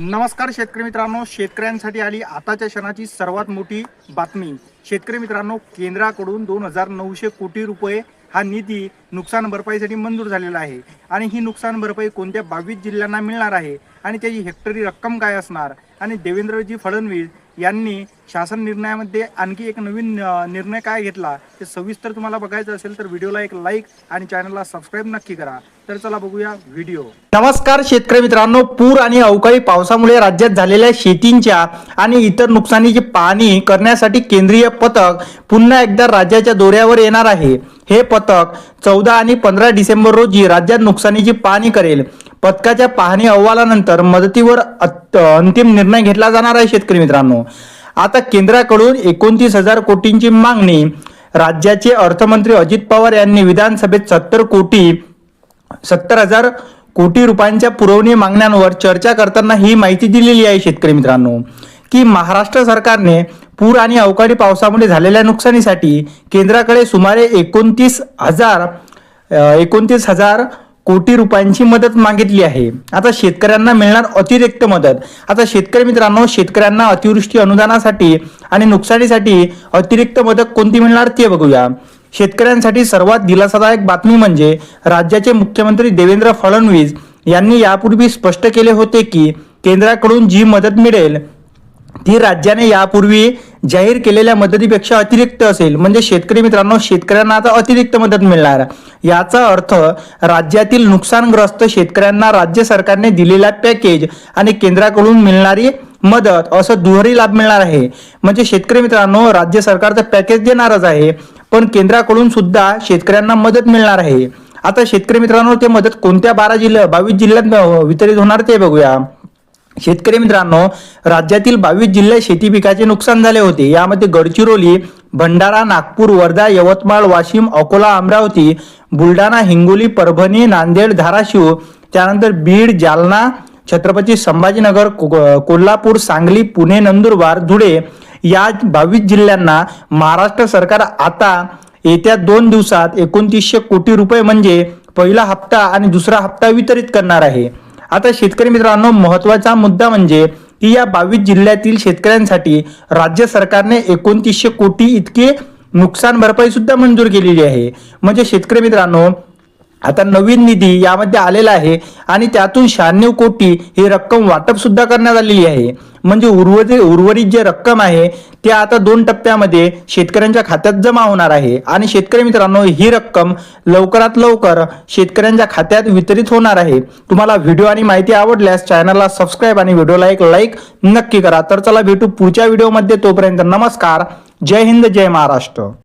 नमस्कार शेतकरी मित्रांनो शेतकऱ्यांसाठी आली आताच्या क्षणाची सर्वात मोठी बातमी. शेतकरी मित्रांनो केंद्राकडून दोन हजार नऊशे कोटी रुपये हा निधी नुकसान भरपाईसाठी मंजूर झालेला आहे. आणि ही नुकसान भरपाई कोणत्या बावीस जिल्ह्यांना मिळणार आहे? आणि त्याची हेक्टरी रक्कम काय असणार? आणि देवेंद्रजी फडणवीस यांनी शासन निर्णयामध्ये आणखी एक नवीन निर्णय काय घेतला ते सविस्तर तुम्हाला बघायचं असेल तर व्हिडिओला एक लाईक आणि चॅनलला सबस्क्राईब नक्की करा. तर चला बघूया व्हिडिओ. नमस्कार शेतकरी मित्रांनो पूर आणि अवकाळी पावसामुळे राज्यात झालेल्या शेतींच्या आणि इतर नुकसानीची पाहणी करण्यासाठी केंद्रीय पथक पुन्हा एकदा राज्याच्या दौऱ्यावर येणार आहे. हे पथक चौदा आणि पंधरा डिसेंबर रोजी राज्यात नुकसानीची पाहणी करेल. पथकाच्या पाहणी अहवालानंतर मदतीवर अंतिम निर्णय घेतला जाणार आहे शेतकरी मित्रांनो. आता केंद्राकडून एकोणतीस हजार कोटींची मागणी राज्याचे अर्थमंत्री अजित पवार यांनी विधानसभेत सत्तर कोटी सत्तर हजार कोटी रुपयांच्या पुरवणी मागण्यांवर चर्चा करताना ही माहिती दिलेली आहे शेतकरी मित्रांनो की महाराष्ट्र सरकारने पूर आणि अवकाळी पावसामुळे झालेल्या नुकसानीसाठी केंद्राकडे सुमारे एकोणतीस हजार एकोणतीस हजार कोटी रुपयांची मदत मागितली आहे. आता शेतकऱ्यांना मिळणार अतिरिक्त मदत. आता शेतकरी मित्रांनो शेतकऱ्यांना अतिवृष्टी अनुदानासाठी आणि नुकसानीसाठी अतिरिक्त मदत कोणती मिळणार ते बघूया. शेतकऱ्यांसाठी सर्वात दिलासादायक बातमी म्हणजे राज्याचे मुख्यमंत्री देवेंद्र फडणवीस यांनी यापूर्वी स्पष्ट केले होते की केंद्राकडून जी मदत मिळेल ती राज्याने यापूर्वी जाहीर केलेल्या मदतीपेक्षा अतिरिक्त असेल. म्हणजे शेतकरी मित्रांनो शेतकऱ्यांना आता अतिरिक्त मदत मिळणार. याचा अर्थ राज्यातील नुकसानग्रस्त शेतकऱ्यांना राज्य सरकारने दिलेला पॅकेज आणि केंद्राकडून मिळणारी मदत असं दुहेरी लाभ मिळणार आहे. म्हणजे शेतकरी मित्रांनो राज्य सरकारचं पॅकेज देणारच आहे पण केंद्राकडून सुद्धा शेतकऱ्यांना मदत मिळणार आहे. आता शेतकरी मित्रांनो ते मदत कोणत्या बारा जिल्ह्या बावीस जिल्ह्यात वितरित होणार ते बघूया. शेतकरी मित्रांनो राज्यातील बावीस जिल्ह्यात शेती पिकाचे नुकसान झाले होते. यामध्ये गडचिरोली भंडारा नागपूर वर्धा यवतमाळ वाशिम अकोला अमरावती बुलढाणा हिंगोली परभणी नांदेड धाराशिव त्यानंतर बीड जालना छत्रपती संभाजीनगर को- कोल्हापूर सांगली पुणे नंदुरबार धुळे या बावीस जिल्ह्यांना महाराष्ट्र सरकार आता येत्या दोन दिवसात एकोणतीसशे कोटी रुपये म्हणजे पहिला हप्ता आणि दुसरा हप्ता वितरित करणार आहे. आता शेतकरी मित्रांनो महत्त्वाचा मुद्दा म्हणजे की या बावीस जिल्ह्यातील शेतकऱ्यांसाठी राज्य सरकारने एकोणतीसशे कोटी इतके नुकसान भरपाई सुद्धा मंजूर केलेली आहे. म्हणजे शेतकरी मित्रांनो आता नवीन निधी यामध्ये आलेला आहे आणि त्यातून शहाण्णव कोटी ही रक्कम वाटप सुद्धा करण्यात आलेली आहे. म्हणजे उर्वरित उर्वरित जे रक्कम आहे ते आता दोन टप्प्यामध्ये शेतकऱ्यांच्या खात्यात जमा होणार आहे. आणि शेतकरी मित्रांनो ही रक्कम लवकरात लवकर शेतकऱ्यांच्या खात्यात वितरित होणार आहे. तुम्हाला व्हिडिओ आणि माहिती आवडल्यास चॅनलला सबस्क्राईब आणि व्हिडिओला एक लाईक नक्की करा. तर चला भेटू पुढच्या व्हिडिओमध्ये. तोपर्यंत नमस्कार. जय हिंद जय महाराष्ट्र.